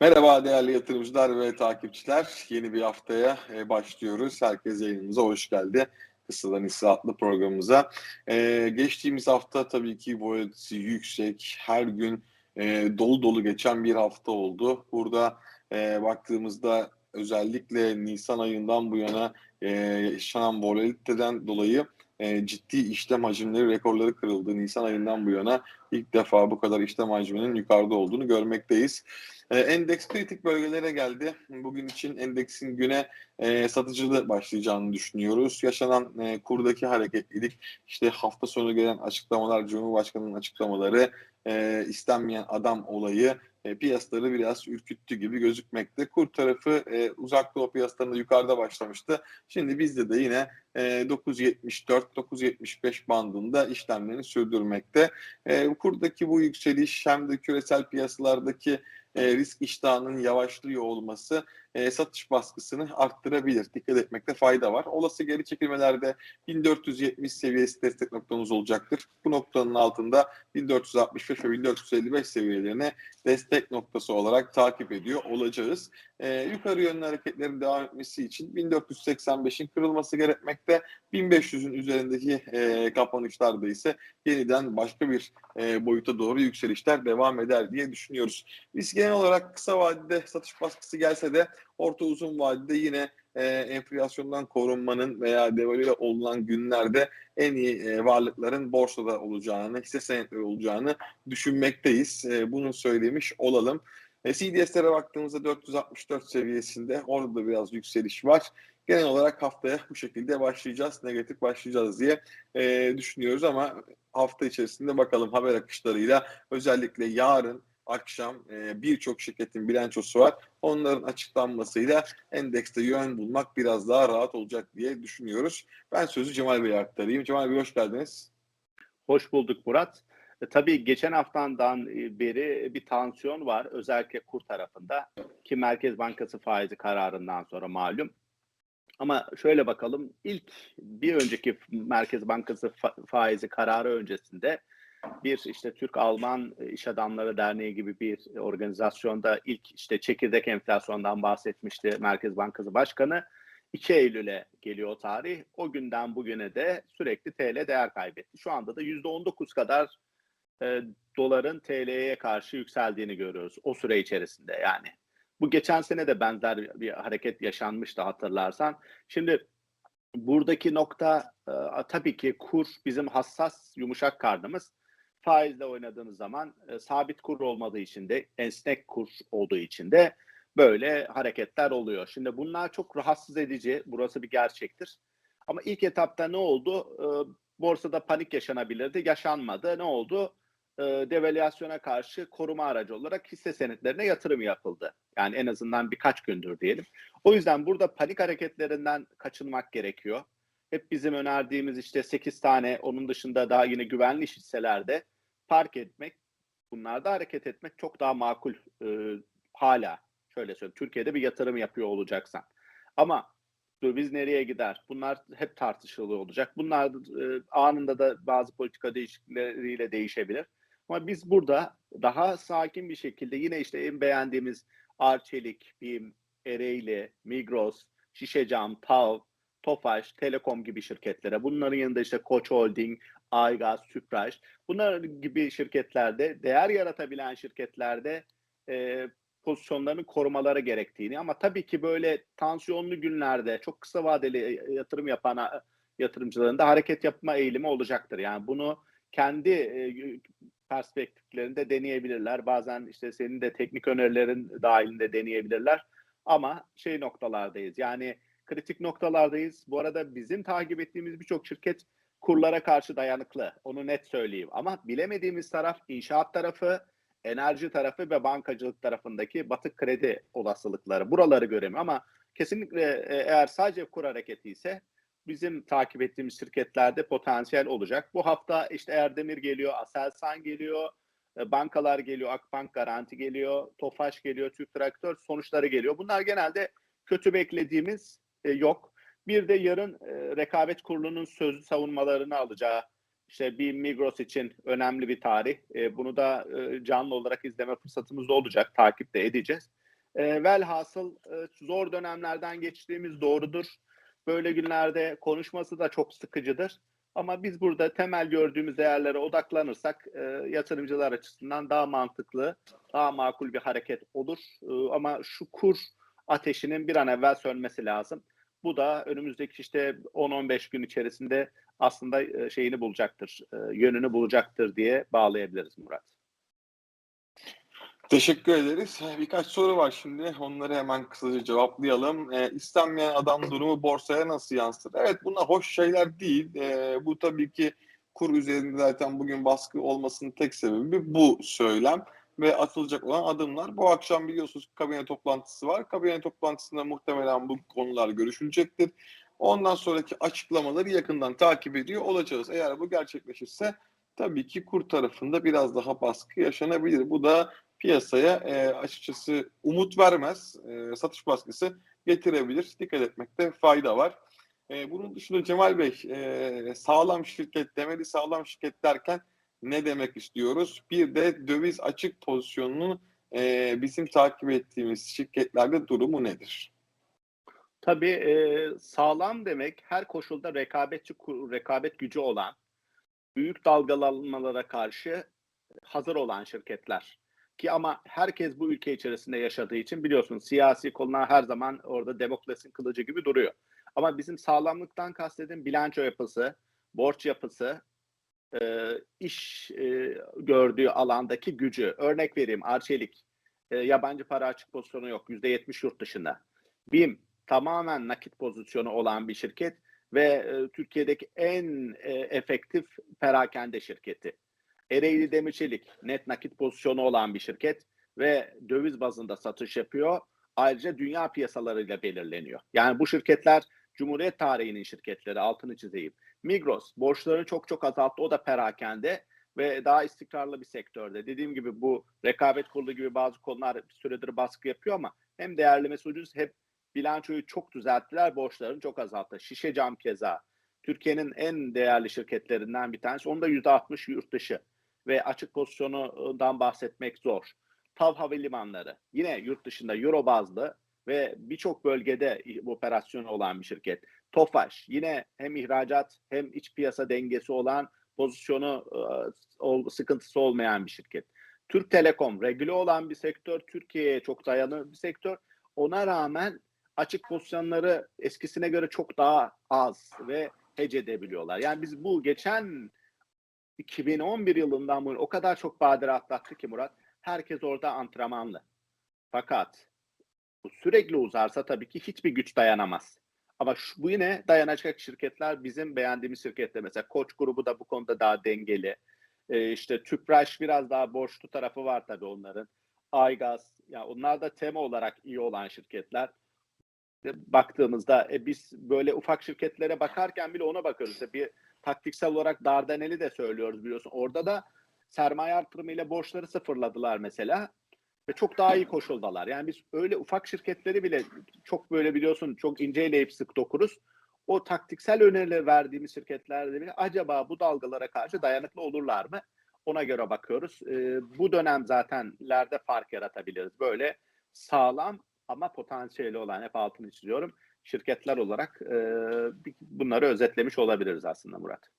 Merhaba değerli yatırımcılar ve takipçiler. Yeni bir haftaya e, başlıyoruz. Herkes yayınımıza hoş geldi. Kısadan Hisse adlı programımıza. Ee, geçtiğimiz hafta tabii ki volatility yüksek, her gün e, dolu dolu geçen bir hafta oldu. Burada e, baktığımızda özellikle Nisan ayından bu yana e, yaşanan volatiliteden dolayı e, ciddi işlem hacimleri rekorları kırıldı. Nisan ayından bu yana ilk defa bu kadar işlem hacminin yukarıda olduğunu görmekteyiz. E, endeks kritik bölgelere geldi. Bugün için endeksin güne e, satıcılı başlayacağını düşünüyoruz. Yaşanan e, kurdaki hareketlilik, işte hafta sonu gelen açıklamalar, Cumhurbaşkanı'nın açıklamaları, e, istenmeyen adam olayı e, piyasaları biraz ürküttü gibi gözükmekte. Kur tarafı e, uzak doğu piyasalarında yukarıda başlamıştı. Şimdi bizde de yine e, 9.74-9.75 bandında işlemlerini sürdürmekte. E, kurdaki bu yükseliş hem de küresel piyasalardaki e, risk iştahının yavaşlıyor olması e, satış baskısını arttırabilir. Dikkat etmekte fayda var. Olası geri çekilmelerde 1470 seviyesi destek noktamız olacaktır. Bu noktanın altında 1465 ve 1455 seviyelerine destek noktası olarak takip ediyor olacağız. E, yukarı yönlü hareketlerin devam etmesi için 1485'in kırılması gerekmekte. 1500'ün üzerindeki e, kapanışlarda ise yeniden başka bir e, boyuta doğru yükselişler devam eder diye düşünüyoruz. Biz genel olarak kısa vadede satış baskısı gelse de orta uzun vadede yine e, enflasyondan korunmanın veya devalüe olunan günlerde en iyi e, varlıkların borsada olacağını, hisse senetleri olacağını düşünmekteyiz. E, bunu söylemiş olalım. E, CDS'lere baktığımızda 464 seviyesinde orada da biraz yükseliş var. Genel olarak haftaya bu şekilde başlayacağız, negatif başlayacağız diye e, düşünüyoruz ama hafta içerisinde bakalım haber akışlarıyla özellikle yarın akşam e, birçok şirketin bilançosu var. Onların açıklanmasıyla endekste yön bulmak biraz daha rahat olacak diye düşünüyoruz. Ben sözü Cemal Bey'e aktarayım. Cemal Bey hoş geldiniz. Hoş bulduk Murat. E, tabii geçen haftandan e, beri bir tansiyon var özellikle kur tarafında ki Merkez Bankası faizi kararından sonra malum. Ama şöyle bakalım ilk bir önceki Merkez Bankası fa- faizi kararı öncesinde bir işte Türk-Alman İş Adamları Derneği gibi bir organizasyonda ilk işte çekirdek enflasyondan bahsetmişti Merkez Bankası Başkanı. 2 Eylül'e geliyor tarih. O günden bugüne de sürekli TL değer kaybetti. Şu anda da %19 kadar e, doların TL'ye karşı yükseldiğini görüyoruz o süre içerisinde yani. Bu geçen sene de benzer bir hareket yaşanmıştı hatırlarsan. Şimdi buradaki nokta e, tabii ki kur bizim hassas yumuşak karnımız faizle oynadığınız zaman e, sabit kur olmadığı için de esnek kur olduğu için de böyle hareketler oluyor. Şimdi bunlar çok rahatsız edici. Burası bir gerçektir. Ama ilk etapta ne oldu? E, borsada panik yaşanabilirdi. Yaşanmadı. Ne oldu? E, devalüasyona karşı koruma aracı olarak hisse senetlerine yatırım yapıldı. Yani en azından birkaç gündür diyelim. O yüzden burada panik hareketlerinden kaçınmak gerekiyor. Hep bizim önerdiğimiz işte 8 tane onun dışında daha yine güvenli hisselerde park etmek, bunlarda hareket etmek çok daha makul e, hala. Şöyle söyleyeyim, Türkiye'de bir yatırım yapıyor olacaksan. Ama döviz nereye gider? Bunlar hep tartışılı olacak. Bunlar e, anında da bazı politika değişiklikleriyle değişebilir. Ama biz burada daha sakin bir şekilde yine işte en beğendiğimiz Arçelik, BİM, Ereğli, Migros, Şişecam, TAV, Tofaş, Telekom gibi şirketlere, bunların yanında işte Koç Holding, Aygaz, Süpraş, bunlar gibi şirketlerde, değer yaratabilen şirketlerde e, pozisyonlarını korumaları gerektiğini ama tabii ki böyle tansiyonlu günlerde çok kısa vadeli yatırım yapan yatırımcıların da hareket yapma eğilimi olacaktır. Yani bunu kendi e, perspektiflerinde deneyebilirler. Bazen işte senin de teknik önerilerin dahilinde deneyebilirler. Ama şey noktalardayız. Yani kritik noktalardayız. Bu arada bizim takip ettiğimiz birçok şirket kurlara karşı dayanıklı. Onu net söyleyeyim. Ama bilemediğimiz taraf inşaat tarafı, enerji tarafı ve bankacılık tarafındaki batık kredi olasılıkları. Buraları göremiyorum ama kesinlikle e, eğer sadece kur hareketi ise bizim takip ettiğimiz şirketlerde potansiyel olacak. Bu hafta işte Erdemir geliyor, Aselsan geliyor, e, bankalar geliyor, Akbank Garanti geliyor, Tofaş geliyor, Türk Traktör sonuçları geliyor. Bunlar genelde kötü beklediğimiz e, yok. Bir de yarın e, rekabet kurulunun sözlü savunmalarını alacağı işte bir Migros için önemli bir tarih. E, bunu da e, canlı olarak izleme fırsatımız da olacak. Takip de edeceğiz. E, velhasıl e, zor dönemlerden geçtiğimiz doğrudur. Böyle günlerde konuşması da çok sıkıcıdır. Ama biz burada temel gördüğümüz değerlere odaklanırsak e, yatırımcılar açısından daha mantıklı, daha makul bir hareket olur. E, ama şu kur ateşinin bir an evvel sönmesi lazım. Bu da önümüzdeki işte 10-15 gün içerisinde aslında e, şeyini bulacaktır, e, yönünü bulacaktır diye bağlayabiliriz Murat. Teşekkür ederiz. Birkaç soru var şimdi. Onları hemen kısaca cevaplayalım. Ee, istenmeyen adam durumu borsaya nasıl yansır? Evet bunlar hoş şeyler değil. Ee, bu tabii ki kur üzerinde zaten bugün baskı olmasının tek sebebi bu söylem ve atılacak olan adımlar. Bu akşam biliyorsunuz kabine toplantısı var. Kabine toplantısında muhtemelen bu konular görüşülecektir. Ondan sonraki açıklamaları yakından takip ediyor olacağız. Eğer bu gerçekleşirse tabii ki kur tarafında biraz daha baskı yaşanabilir. Bu da piyasaya e, açıkçası umut vermez. E, satış baskısı getirebilir. Dikkat etmekte fayda var. E, bunun dışında Cemal Bey e, sağlam şirket demeli sağlam şirket derken ne demek istiyoruz? Bir de döviz açık pozisyonunun e, bizim takip ettiğimiz şirketlerde durumu nedir? Tabii e, sağlam demek her koşulda rekabetçi rekabet gücü olan, büyük dalgalanmalara karşı hazır olan şirketler. Ki ama herkes bu ülke içerisinde yaşadığı için biliyorsun siyasi konular her zaman orada Demokles'in kılıcı gibi duruyor. Ama bizim sağlamlıktan kastediğim bilanço yapısı, borç yapısı, e, iş e, gördüğü alandaki gücü. Örnek vereyim Arçelik, e, yabancı para açık pozisyonu yok, %70 yurt dışında. BİM, tamamen nakit pozisyonu olan bir şirket ve e, Türkiye'deki en e, efektif perakende şirketi. Ereğli Demirçelik net nakit pozisyonu olan bir şirket ve döviz bazında satış yapıyor. Ayrıca dünya piyasalarıyla belirleniyor. Yani bu şirketler Cumhuriyet tarihinin şirketleri altını çizeyim. Migros borçlarını çok çok azalttı. O da perakende ve daha istikrarlı bir sektörde. Dediğim gibi bu rekabet kurulu gibi bazı konular bir süredir baskı yapıyor ama hem değerlemesi ucuz hem bilançoyu çok düzelttiler. Borçlarını çok azalttı. Şişe cam keza. Türkiye'nin en değerli şirketlerinden bir tanesi. Onda %60 yurt dışı ve açık pozisyonundan bahsetmek zor. TAV Havalimanları yine yurt dışında euro bazlı ve birçok bölgede operasyonu olan bir şirket. Tofaş yine hem ihracat hem iç piyasa dengesi olan pozisyonu sıkıntısı olmayan bir şirket. Türk Telekom regüle olan bir sektör, Türkiye'ye çok dayanır bir sektör. Ona rağmen açık pozisyonları eskisine göre çok daha az ve hece edebiliyorlar. Yani biz bu geçen 2011 yılından bu o kadar çok badire atlattı ki Murat. Herkes orada antrenmanlı. Fakat bu sürekli uzarsa tabii ki hiçbir güç dayanamaz. Ama şu, bu yine dayanacak şirketler bizim beğendiğimiz şirketler. Mesela Koç grubu da bu konuda daha dengeli. Ee, işte Tüpraş biraz daha borçlu tarafı var tabii onların. Aygaz, ya yani onlar da tema olarak iyi olan şirketler. Baktığımızda e, biz böyle ufak şirketlere bakarken bile ona bakıyoruz. İşte bir taktiksel olarak Dardanel'i de söylüyoruz biliyorsun. Orada da sermaye artırımıyla borçları sıfırladılar mesela ve çok daha iyi koşuldalar. Yani biz öyle ufak şirketleri bile çok böyle biliyorsun çok inceleyip sık dokuruz. O taktiksel önerileri verdiğimiz şirketlerde bile acaba bu dalgalara karşı dayanıklı olurlar mı? Ona göre bakıyoruz. Ee, bu dönem zatenlerde fark yaratabiliriz. Böyle sağlam ama potansiyeli olan hep altını çiziyorum şirketler olarak e, bunları özetlemiş olabiliriz aslında Murat.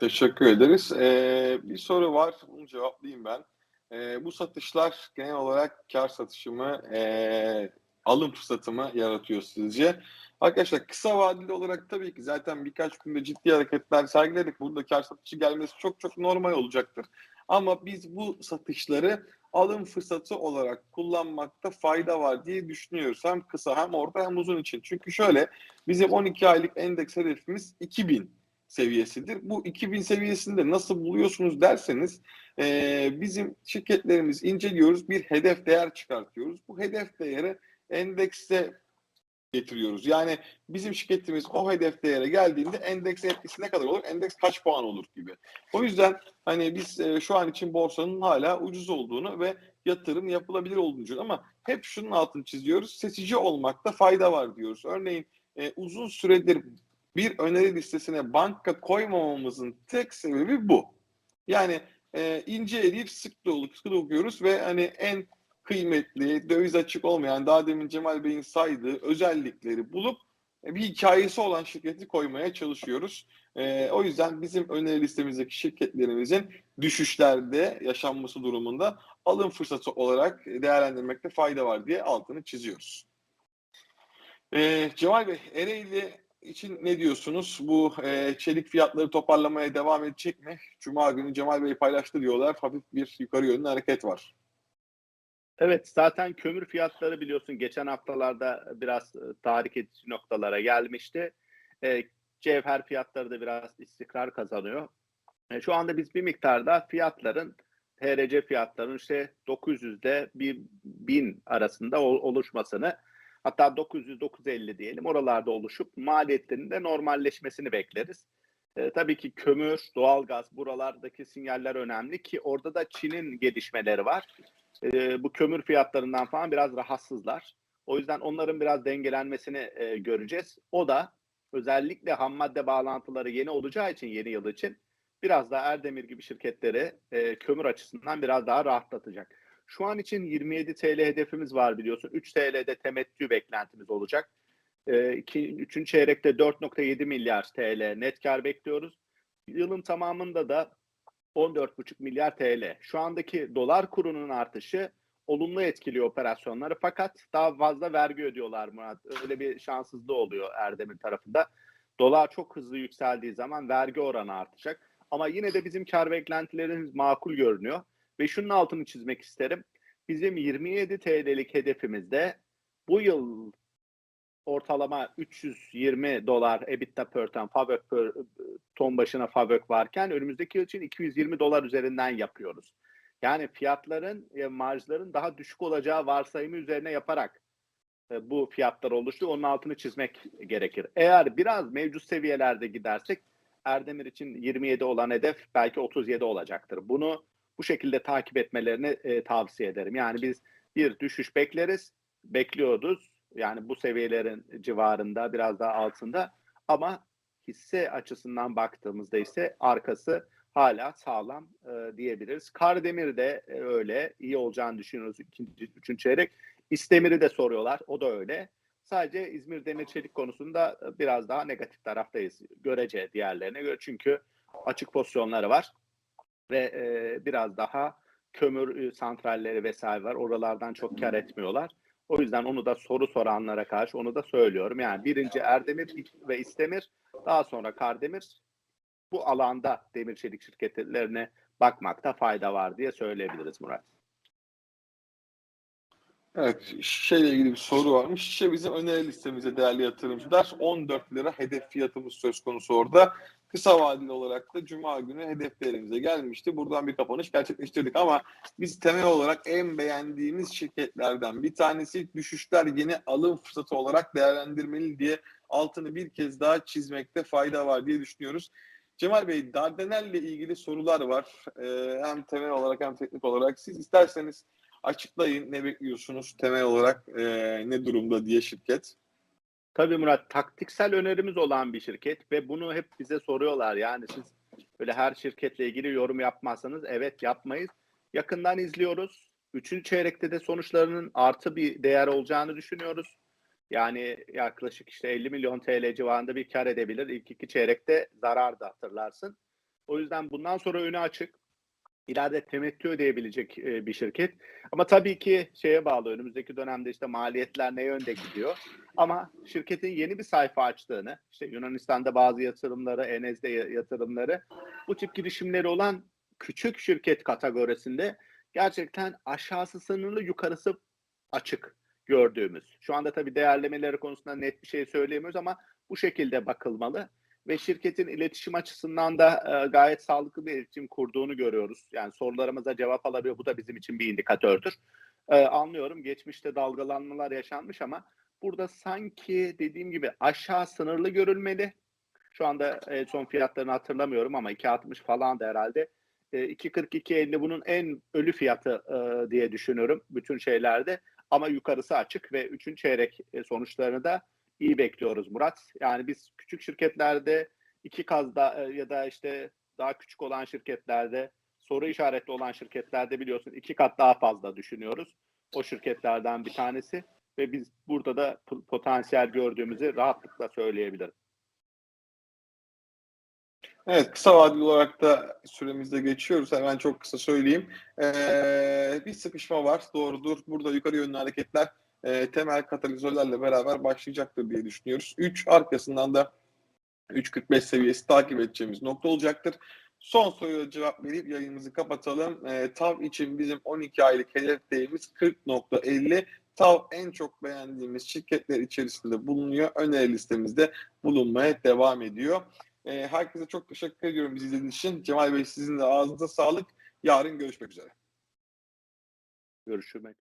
Teşekkür ederiz. Ee, bir soru var, bunu cevaplayayım ben. Ee, bu satışlar genel olarak kar satışı mı, e, alım fırsatı mı yaratıyor sizce? Arkadaşlar kısa vadeli olarak tabii ki zaten birkaç günde ciddi hareketler sergiledik. Burada kar satışı gelmesi çok çok normal olacaktır. Ama biz bu satışları alım fırsatı olarak kullanmakta fayda var diye düşünüyoruz. Hem kısa hem orta hem uzun için. Çünkü şöyle bizim 12 aylık endeks hedefimiz 2000 seviyesidir. Bu 2000 seviyesinde nasıl buluyorsunuz derseniz e, bizim şirketlerimiz inceliyoruz. Bir hedef değer çıkartıyoruz. Bu hedef değeri endekste getiriyoruz. Yani bizim şirketimiz o hedef değere geldiğinde endeks etkisi ne kadar olur? Endeks kaç puan olur gibi. O yüzden hani biz e, şu an için borsanın hala ucuz olduğunu ve yatırım yapılabilir olduğunu ama hep şunun altını çiziyoruz. Seçici olmakta fayda var diyoruz. Örneğin e, uzun süredir bir öneri listesine banka koymamamızın tek sebebi bu. Yani e, ince eleyip sık dolu sık okuyoruz ve hani en kıymetli, döviz açık olmayan, daha demin Cemal Bey'in saydığı özellikleri bulup e, bir hikayesi olan şirketi koymaya çalışıyoruz. E, o yüzden bizim öneri listemizdeki şirketlerimizin düşüşlerde yaşanması durumunda alım fırsatı olarak değerlendirmekte fayda var diye altını çiziyoruz. E, Cemal Bey, Ereğli için ne diyorsunuz? Bu e, çelik fiyatları toparlamaya devam edecek mi? Cuma günü Cemal Bey paylaştı diyorlar. Hafif bir yukarı yönlü hareket var. Evet zaten kömür fiyatları biliyorsun geçen haftalarda biraz e, tahrik edici noktalara gelmişti. E, cevher fiyatları da biraz istikrar kazanıyor. E, şu anda biz bir miktarda fiyatların TRC fiyatlarının işte 900'de bir 1000 arasında ol- oluşmasını hatta 900-950 diyelim oralarda oluşup maliyetlerinin de normalleşmesini bekleriz. E, tabii ki kömür, doğalgaz buralardaki sinyaller önemli ki orada da Çin'in gelişmeleri var e, bu kömür fiyatlarından falan biraz rahatsızlar. O yüzden onların biraz dengelenmesini e, göreceğiz. O da özellikle ham madde bağlantıları yeni olacağı için yeni yıl için biraz daha Erdemir gibi şirketleri e, kömür açısından biraz daha rahatlatacak. Şu an için 27 TL hedefimiz var biliyorsun. 3 TL'de temettü beklentimiz olacak. E, iki, üçüncü çeyrekte 4.7 milyar TL net kar bekliyoruz. Yılın tamamında da 14,5 milyar TL. Şu andaki dolar kurunun artışı olumlu etkiliyor operasyonları fakat daha fazla vergi ödüyorlar Murat. Öyle bir şanssızlığı oluyor Erdemir tarafında. Dolar çok hızlı yükseldiği zaman vergi oranı artacak. Ama yine de bizim kar beklentilerimiz makul görünüyor. Ve şunun altını çizmek isterim. Bizim 27 TL'lik hedefimizde bu yıl ortalama 320 dolar EBITDA per ton, per ton başına FAVÖK varken önümüzdeki yıl için 220 dolar üzerinden yapıyoruz. Yani fiyatların, e, marjların daha düşük olacağı varsayımı üzerine yaparak e, bu fiyatlar oluştu. Onun altını çizmek gerekir. Eğer biraz mevcut seviyelerde gidersek Erdemir için 27 olan hedef belki 37 olacaktır. Bunu bu şekilde takip etmelerini e, tavsiye ederim. Yani biz bir düşüş bekleriz, bekliyorduk. Yani bu seviyelerin civarında biraz daha altında ama hisse açısından baktığımızda ise arkası hala sağlam e, diyebiliriz. Kardemir de e, öyle iyi olacağını düşünüyoruz ikinci, üçüncü çeyrek. İstemir'i de soruyorlar o da öyle. Sadece İzmir Demir Çelik konusunda e, biraz daha negatif taraftayız. Görece diğerlerine göre çünkü açık pozisyonları var ve e, biraz daha kömür santralleri vesaire var. Oralardan çok kar etmiyorlar. O yüzden onu da soru soranlara karşı onu da söylüyorum. Yani birinci Erdemir ve İstemir, daha sonra Kardemir bu alanda demir çelik şirketlerine bakmakta fayda var diye söyleyebiliriz Murat. Evet, şişeyle ilgili bir soru varmış. Şişe bizim öneri listemizde değerli yatırımcılar. 14 lira hedef fiyatımız söz konusu orada. Kısa vadeli olarak da Cuma günü hedeflerimize gelmişti. Buradan bir kapanış gerçekleştirdik ama biz temel olarak en beğendiğimiz şirketlerden bir tanesi düşüşler yeni alım fırsatı olarak değerlendirmeli diye altını bir kez daha çizmekte fayda var diye düşünüyoruz. Cemal Bey, Dardanel ile ilgili sorular var. Ee, hem temel olarak hem teknik olarak. Siz isterseniz açıklayın ne bekliyorsunuz temel olarak e, ne durumda diye şirket. Tabii Murat, taktiksel önerimiz olan bir şirket ve bunu hep bize soruyorlar. Yani siz böyle her şirketle ilgili yorum yapmazsanız evet yapmayız. Yakından izliyoruz. Üçüncü çeyrekte de sonuçlarının artı bir değer olacağını düşünüyoruz. Yani yaklaşık işte 50 milyon TL civarında bir kar edebilir. İlk iki çeyrekte zarar da hatırlarsın. O yüzden bundan sonra önü açık. İleride temettü ödeyebilecek e, bir şirket. Ama tabii ki şeye bağlı önümüzdeki dönemde işte maliyetler ne yönde gidiyor. Ama şirketin yeni bir sayfa açtığını, işte Yunanistan'da bazı yatırımları, Enez'de yatırımları, bu tip girişimleri olan küçük şirket kategorisinde gerçekten aşağısı sınırlı, yukarısı açık gördüğümüz. Şu anda tabii değerlemeleri konusunda net bir şey söyleyemiyoruz ama bu şekilde bakılmalı ve şirketin iletişim açısından da e, gayet sağlıklı bir iletişim kurduğunu görüyoruz. Yani sorularımıza cevap alabiliyor. Bu da bizim için bir indikatördür. E, anlıyorum geçmişte dalgalanmalar yaşanmış ama burada sanki dediğim gibi aşağı sınırlı görülmeli. Şu anda son fiyatlarını hatırlamıyorum ama 2.60 falan da herhalde. E, 2.42.50 bunun en ölü fiyatı e, diye düşünüyorum bütün şeylerde. Ama yukarısı açık ve üçüncü çeyrek sonuçlarını da iyi bekliyoruz Murat. Yani biz küçük şirketlerde iki kazda e, ya da işte daha küçük olan şirketlerde soru işaretli olan şirketlerde biliyorsun iki kat daha fazla düşünüyoruz. o şirketlerden bir tanesi ve biz burada da potansiyel gördüğümüzü rahatlıkla söyleyebilirim. Evet kısa vadeli olarak da süremizde geçiyoruz. Hemen çok kısa söyleyeyim. Ee, bir sıkışma var doğrudur. Burada yukarı yönlü hareketler e, temel katalizörlerle beraber başlayacaktır diye düşünüyoruz. 3 arkasından da 3.45 seviyesi takip edeceğimiz nokta olacaktır. Son soruya cevap verip yayınımızı kapatalım. Ee, TAV için bizim 12 aylık hedef değerimiz 40.50. TAV en çok beğendiğimiz şirketler içerisinde bulunuyor. Öneri listemizde bulunmaya devam ediyor. Ee, herkese çok teşekkür ediyorum bizi izlediğiniz için. Cemal Bey sizin de ağzınıza sağlık. Yarın görüşmek üzere. Görüşmek